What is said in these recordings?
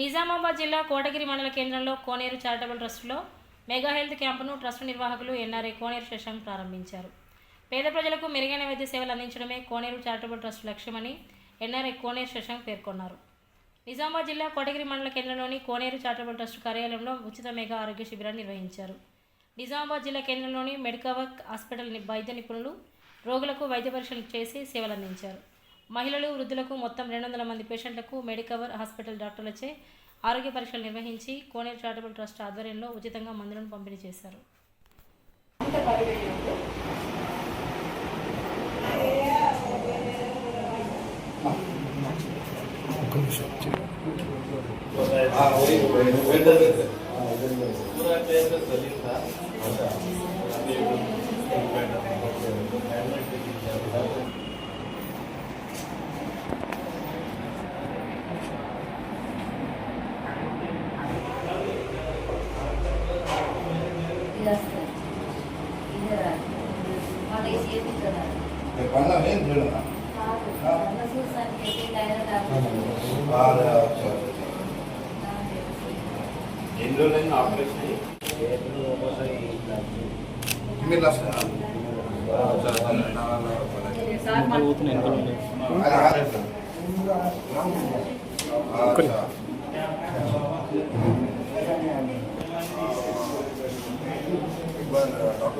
నిజామాబాద్ జిల్లా కోటగిరి మండల కేంద్రంలో కోనేరు చారిటబుల్ ట్రస్టులో మెగా హెల్త్ క్యాంపును ట్రస్ట్ నిర్వాహకులు ఎన్ఆర్ఐ కోనేరు శశాంక్ ప్రారంభించారు. పేద ప్రజలకు మెరుగైన వైద్య సేవలు అందించడమే కోనేరు చారిటబుల్ ట్రస్ట్ లక్ష్యమని ఎన్ఆర్ఐ కోనేరు శశాంక్ పేర్కొన్నారు. నిజామాబాద్ జిల్లా కోటగిరి మండల కేంద్రంలోని కోనేరు చారిటబుల్ ట్రస్ట్ కార్యాలయంలో ఉచిత మెగా ఆరోగ్య శిబిరాన్ని నిర్వహించారు. నిజామాబాద్ జిల్లా కేంద్రంలోని మెడికవర్ హాస్పిటల్ వైద్య నిపుణులు రోగులకు వైద్య పరీక్షలు చేసి సేవలు అందించారు మహిళలు వృద్ధులకు మొత్తం రెండు వందల మంది పేషెంట్లకు మెడికవర్ హాస్పిటల్ డాక్టర్లచే ఆరోగ్య పరీక్షలు నిర్వహించి కోనేరు చారిటబుల్ ట్రస్ట్ ఆధ్వర్యంలో ఉచితంగా మందులను పంపిణీ చేశారు. ఇలా చూస్తాను. చెప్పి డైరెక్ట్ రాదు. ఎన్ని రోజులైంది ఆపరేషన్ అయ్యి? మీరు వస్తారా సార్ మన-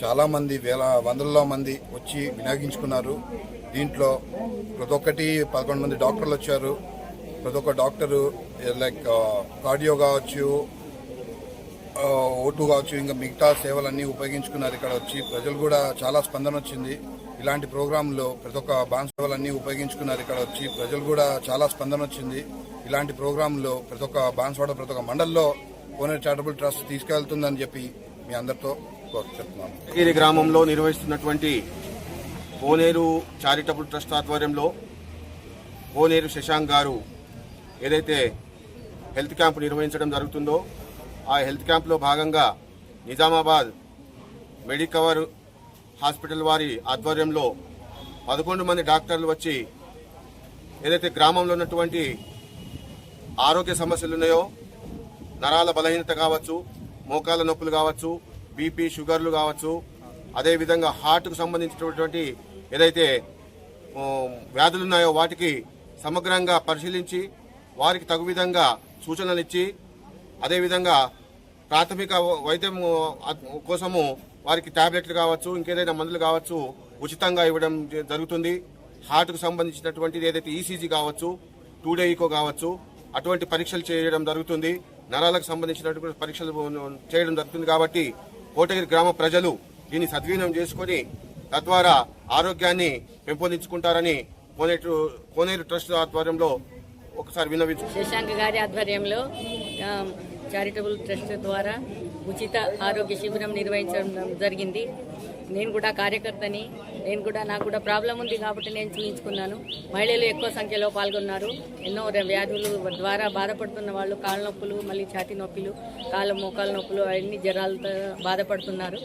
చాలామంది వేల వందలలో మంది వచ్చి వినియోగించుకున్నారు. దీంట్లో ప్రతి ఒక్కటి పదకొండు మంది డాక్టర్లు వచ్చారు. ప్రతి ఒక్క డాక్టరు లైక్ కార్డియో కావచ్చు ఓటు కావచ్చు ఇంకా మిగతా సేవలన్నీ ఉపయోగించుకున్నారు ఇక్కడ వచ్చి. ప్రజలు కూడా చాలా స్పందన వచ్చింది. ఇలాంటి ప్రోగ్రాంలో ప్రతి ఒక్క బాన్ సేవలన్నీ ఉపయోగించుకున్నారు ఇక్కడ వచ్చి. ప్రజలు కూడా చాలా స్పందన వచ్చింది. ఇలాంటి ప్రోగ్రాంలో ప్రతి ఒక్క బాన్స్వాడ ప్రతి ఒక్క మండల్లో కోనేరు చారిటబుల్ ట్రస్ట్ తీసుకెళ్తుందని చెప్పి మీ అందరితో చెప్తున్నాను. గ్రామంలో నిర్వహిస్తున్నటువంటి కోనేరు చారిటబుల్ ట్రస్ట్ ఆధ్వర్యంలో కోనేరు శశాంక్ గారు ఏదైతే హెల్త్ క్యాంప్ నిర్వహించడం జరుగుతుందో ఆ హెల్త్ క్యాంప్లో భాగంగా నిజామాబాద్ మెడికవర్ హాస్పిటల్ వారి ఆధ్వర్యంలో పదకొండు మంది డాక్టర్లు వచ్చి ఏదైతే గ్రామంలో ఉన్నటువంటి ఆరోగ్య సమస్యలు ఉన్నాయో నరాల బలహీనత కావచ్చు మోకాల నొప్పులు కావచ్చు బీపీ షుగర్లు కావచ్చు అదేవిధంగా హార్ట్కు సంబంధించినటువంటి ఏదైతే వ్యాధులు ఉన్నాయో వాటికి సమగ్రంగా పరిశీలించి వారికి తగు విధంగా సూచనలు ఇచ్చి అదేవిధంగా ప్రాథమిక వైద్యం కోసము వారికి టాబ్లెట్లు కావచ్చు ఇంకేదైనా మందులు కావచ్చు ఉచితంగా ఇవ్వడం జ- జరుగుతుంది. హార్ట్కు సంబంధించినటువంటిది ఏదైతే ఈసీజీ కావచ్చు టూ డే ఈకో కావచ్చు అటువంటి పరీక్షలు చేయడం జరుగుతుంది. నరాలకు సంబంధించినటువంటి పరీక్షలు చేయడం జరుగుతుంది కాబట్టి కోటగిరి గ్రామ ప్రజలు దీన్ని సద్వినియోగం చేసుకొని తద్వారా ఆరోగ్యాన్ని పెంపొందించుకుంటారని కోనేరు కోనేరు ట్రస్ట్ ఆధ్వర్యంలో ఒకసారి విన్నవించు శశాంక్ గారి ఆధ్వర్యంలో చారిటబుల్ ట్రస్ట్ ద్వారా ఉచిత ఆరోగ్య శిబిరం నిర్వహించడం జరిగింది. నేను కూడా కార్యకర్తని నేను కూడా నాకు కూడా ప్రాబ్లం ఉంది కాబట్టి నేను చూపించుకున్నాను మహిళలు ఎక్కువ సంఖ్యలో పాల్గొన్నారు. ఎన్నో వ్యాధులు ద్వారా బాధపడుతున్న వాళ్ళు కాళ్ళ నొప్పులు మళ్ళీ ఛాతీ నొప్పులు కాళ్ళ మోకాళ్ళ నొప్పులు అన్ని జ్వరాలతో బాధపడుతున్నారు.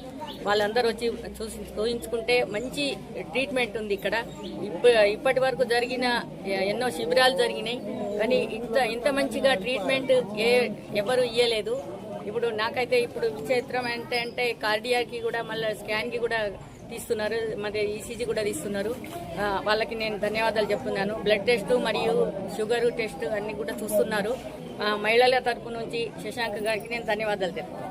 వాళ్ళందరూ వచ్చి చూసి చూయించుకుంటే మంచి ట్రీట్మెంట్ ఉంది ఇక్కడ. ఇప్ప ఇప్పటి వరకు జరిగిన ఎన్నో శిబిరాలు జరిగినాయి. కానీ ఇంత ఇంత మంచిగా ట్రీట్మెంట్ ఏ ఎవరు ఇయ్యలేదు. ఇప్పుడు నాకైతే ఇప్పుడు విచిత్రం అంటే అంటే కార్డియాకి కూడా మళ్ళీ స్కాన్కి కూడా తీస్తున్నారు మరి ఈసీజీ కూడా తీస్తున్నారు. వాళ్ళకి నేను ధన్యవాదాలు చెప్తున్నాను. బ్లడ్ టెస్ట్ మరియు షుగర్ టెస్ట్ అన్నీ కూడా చూస్తున్నారు. మహిళల తరపు నుంచి శశాంక్ గారికి నేను ధన్యవాదాలు చెప్తున్నాను.